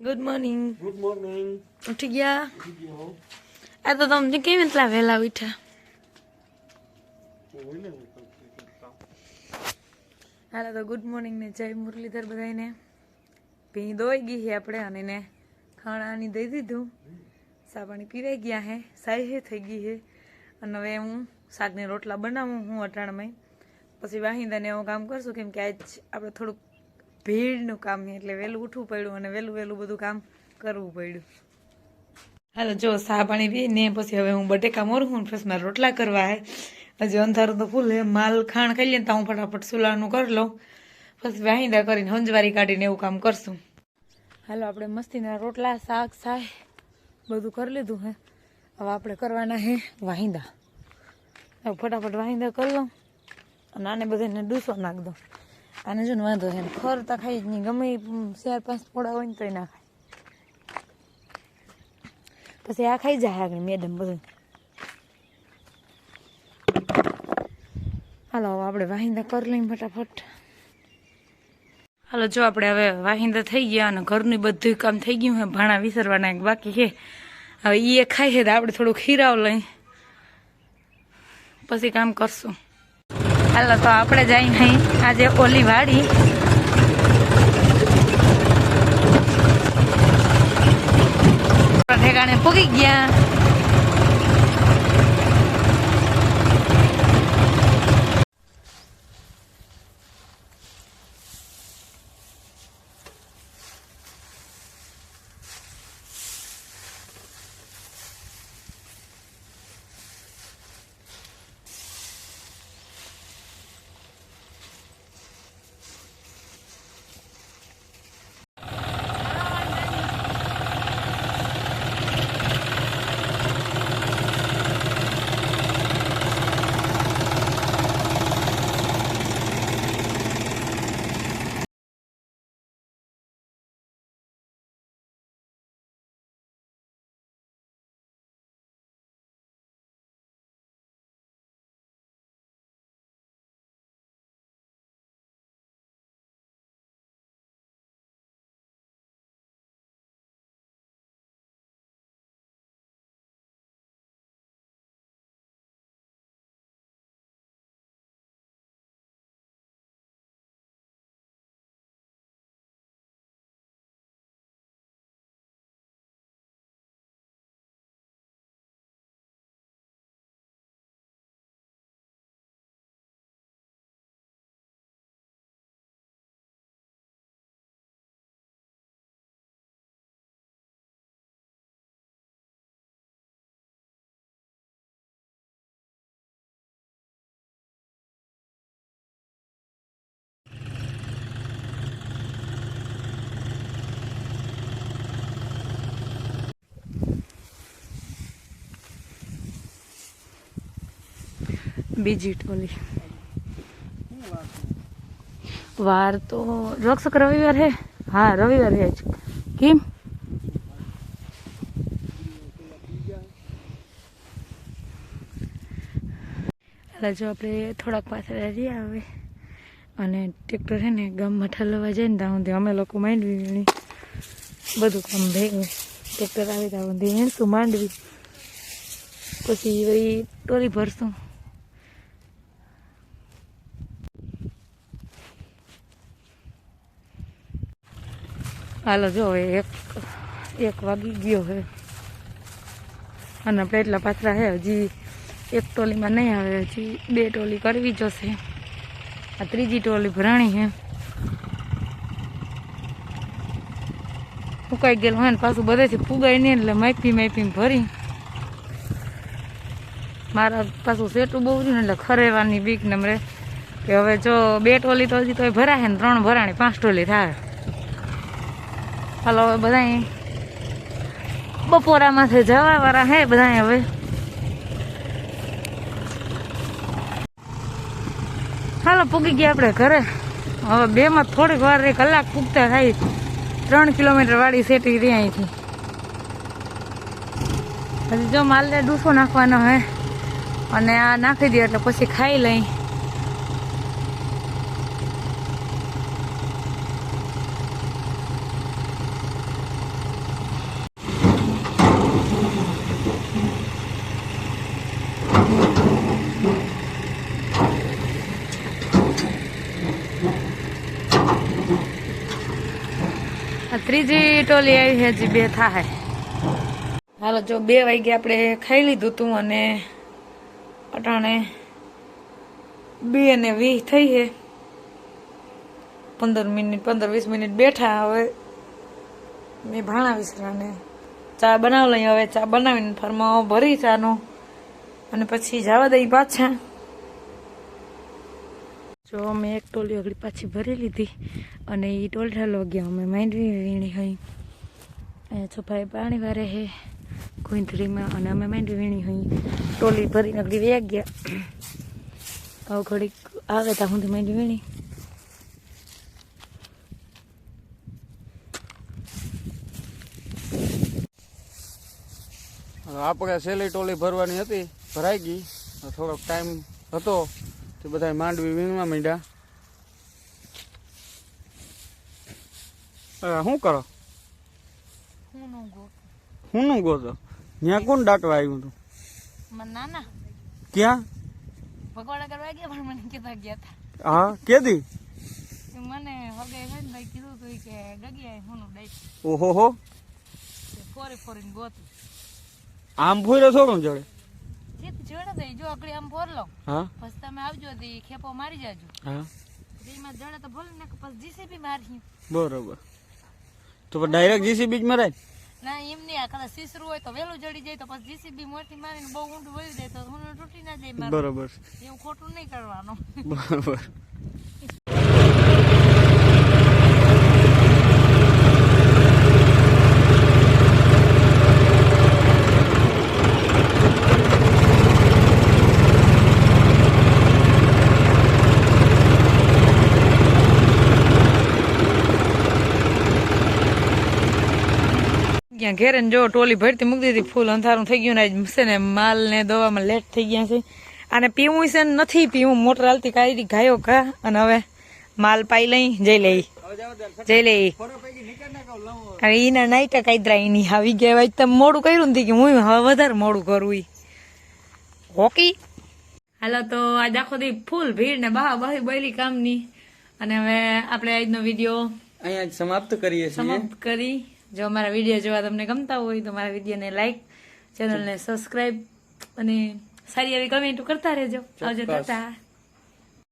Good morning good morning ઉઠી ગયા આ તો તમને કેવી એટલા વહેલા ઉઠ્યા હાલો તો ગુડ મોર્નિંગ ને જય મુરલીધર બધાને ભી દોઈ ગઈ છે આપણે અને એને ખાણાની દઈ દીધું સાબાણી પીવાઈ પીરાઈ ગયા હે સાઈ હે થઈ ગઈ હે અને હવે હું શાકની રોટલા બનાવું હું અટાણમાં પછી વાહિંદાને એવું કામ કરશું કેમ કે આજ આપણે થોડુંક ભીડનું કામ એટલે વહેલું ઉઠવું પડ્યું અને વહેલું વહેલું બધું કામ કરવું પડ્યું. હાલો, જો સા પાણી પી ને પછી હવે હું બટેકા મોરું પછી મારે રોટલા કરવા હે. હજી અંધારું તો ફૂલ હે. માલ ખાણ ખાઈ ને તો હું ફટાફટ સુલાનું કરી લઉં. પછી વાહિંદા કરીને હંજવારી કાઢીને એવું કામ કરશું. હાલો, આપણે મસ્તીના રોટલા, શાક સાય બધું કરી લીધું હે. હવે આપણે કરવાના હે વાહિંદા ફટાફટ વાહિંદા કરી લઉં અને આને બધાને ડૂસો નાખ દો આને જો વાંધો છે ફરતા ખાઈ જ નહીં. ગમે ચાર પાંચ પોડા હોય ને તોય ના ખાય. પછી આ ખાઈ જાય આગળ મેડમ બધું. હાલો, હવે આપણે વાહિંદા કરી લઈએ ફટાફટ. હાલો, જો આપણે હવે વાહિંદા થઈ ગયા અને ઘરનું બધું કામ થઈ ગયું છે. ભાણા વિસરવાના એક બાકી છે. હવે એ ખાઈ છે તો આપણે થોડું ખીરાવ લઈ. પછી કામ કરશું. હાલો તો આપણે જઈ નહીં આજે ઓલી વાડી. ઠેકાણે પૂગી ગયા. બીજી ટોલી. વાર તો રક્ષક રવિવાર હે? હા, રવિવાર હે જ. કેમ? એટલે જો આપણે થોડાક પાછળ રહ્યા હવે અને ટ્રેક્ટર છે ને ગામમાં ઠલવવા જાય ને ત્યાં સુધી અમે લોકો માંડવી બધું કામ ભેગું. ટ્રેક્ટર આવે ત્યાં સુધી વીણશું માંડવી. પછી વળી ટોલી ભરશું. હાલો જો હવે એક એક વાગી ગયો હે અને આપણે એટલા પાથરા હે હજી એક ટોલીમાં નહીં આવે, હજી બે ટોલી કરવી જશે. આ ત્રીજી ટોલી ભરાણી હે ફૂંકાઈ ગયેલું હોય ને પાછું બધેથી ફૂગાય નહીં એટલે માપી માપીને ભરી. મારા પાછું સેટું બહુ રહ્યું એટલે ખરેવાની બીક નમરે. કે હવે જો બે ટોલી તો હજી તો ભરાશે ને ત્રણ ભરાણી, પાંચ ટોલી થાય. હાલો હવે બધા બપોરામાંથી જવા વાળા હે બધા હવે. હાલો, પૂગી ગયા આપણે ઘરે. હવે બે માં થોડીક વાર એક કલાક પૂગતા થાય. ત્રણ કિલોમીટર વાળી સેટી રહી અહીંથી. હજી જો માલને ડૂસો નાખવાનો હે. અને આ નાખી દે એટલે પછી ખાઈ લઈ. ત્રીજી ટોલી આવી છે, હજી બે થાય હાલો, જો બે વાગે આપણે ખાઈ લીધું તું અને અટાણે બે અને વીસ થઈ છે. પંદર મિનિટ, પંદર વીસ મિનિટ બેઠા, હવે મેં ભાણા વિસરાને ચા બનાવ લઈ, હવે ચા બનાવીને ફરમાવો, ભરી ચાનો, અને પછી જવા દઈ પાછા. જો અમે એક ટોલી આગળ પાછી ભરી લીધી અને એ ટોલઠા ગયા અમે માંડવી વીણી હઈ. એ છોભાઈ પાણી વારે હે ગોંધળીમાં અને અમે માંડવી વીણી હઈ. ટોલી ભરીને આગળ વ્યાગ ગયા. આવું ઘડીક આવે ત્યાં સુધી માંડવી વીણી. આપણે સેલી ટોલી ભરવાની હતી, ભરાઈ ગઈ. થોડોક ટાઈમ હતો. તે બધા માંડવી વીણવા માંડ્યા. શું કરો? હું નું ગોતો? ત્યાં કોણ દાટવા આવ્યું હતું મને નાના. ક્યાં? ભગવાડા કરવા ગયા પણ મને કીધા ગયા હતા હા કેદી? મને હગે ભાઈ કીધું તું કે ગગિયા હું દઈ ઓહો હો ફોરે ફોરીને ગોતું. આમ ફોર્યો થોડું જડે? ચિત જોડે દઈ જો આકડી આમ ફોર લો. હા? પછી તમે આવજો દી ખેપો મારી જાજો. હા. એમાં જડે તો ભલે ને પછી જીસીબી મારી બરોબર. તો ડાયરેક્ટ જીસીબી જ મરાય? ના એમ નહીં આ કદાચ સીસરું હોય તો વહેલું જડી જાય તો પછી જીસીબી મોટી મારીને બહુ ઊંડું વળી જાય તો હું તૂટી ના જાય બરોબર. એવું ખોટું નહીં કરવાનું. બરોબર. ત્યાં ઘેરે જો ટોલી ભરતી મૂકી દીધી ફૂલ અંધારું થઈ ગયું ને આજ છે ને માલ ને દવામાં લેટ થઈ ગયા છે. અને પીવું છે ને નથી પીવું મોટર હાલતી કાઢી ગાયો ઘા અને હવે માલ પાઈ લઈ જઈ લઈ. જઈ લઈ. અને એના નાઈટા કાયદરા એની આવી ગયા તમે મોડું કર્યું નથી કે હું હવે વધારે મોડું કરું હોકી? હાલો તો આજ આખો દી ફૂલ ભીડ ને બહા બહી બહેલી કામની. અને હવે આપણે આજનો વીડિયો અહીંયા સમાપ્ત કરીએ છીએ. સમાપ્ત કરી. જો અમારા વીડિયો જોવા તમને ગમતા હોય તો મારા વિડીયોને લાઈક ચેનલને સબસ્ક્રાઇબ અને સારી એવી કમેન્ટ કરતા રહેજો. આવજો ટાટા.